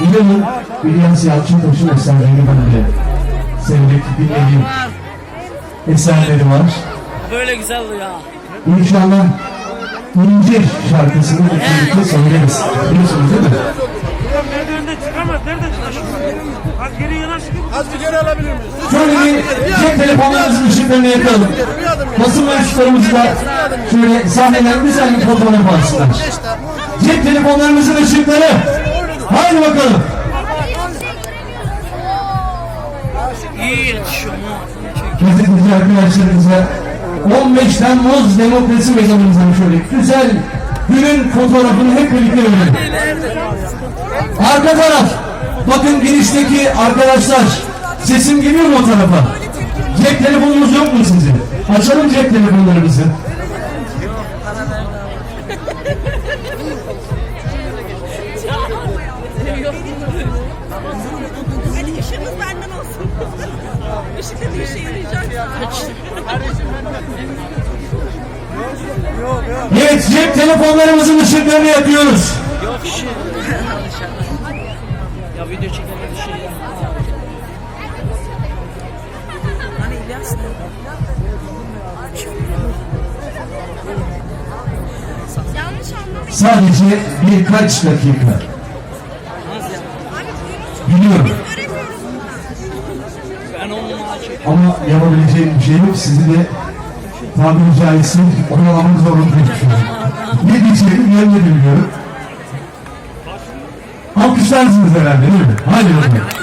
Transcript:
İnanın İlyas Yalçıntaş'ın eserleri bence severek dinlediğim eserleri var. Böyle güzel ya. İnşallah İnce şarkısını da birlikte söyleriz. Biliyorsunuz değil mi? Merdivende çıkamaz. Nerede çıkar? Az geri yanaşık. Az bir geri alabilir miyiz? Şöyle bir cep telefonlarımızın ışıklarını yakalım. Basın mensuplarımız da şöyle sahneden bir saniye fotoğraf alsınlar. Cep telefonlarımızın ışıkları. Haydi bakalım. Gazeteci arkadaşlarımıza 15 Temmuz Demokrasi Meydanımızdan şöyle güzel günün fotoğrafını hep birlikte verelim. Arka taraf. Bakın girişteki arkadaşlar. Sesim geliyor mu o tarafa? Cep telefonunuz yok mu sizin? Açalım cep telefonlarımızı. Hadi ışığımız benden olsun. Işık da bir işe yarayacak. Evet cep telefonlarımızın ışıklarını yakıyoruz. Yok şey. ya video çekelim bir şey ya. Hani İlyas. Sadece birkaç dakika. Biliyorum ama yapabileceğim bir şey yok. Sizi de tabiri caizse oyalamak zorundayım. ne diyeceğimi ben de bilmiyorum. Alkışlarsınız herhalde değil mi? Hadi bakalım.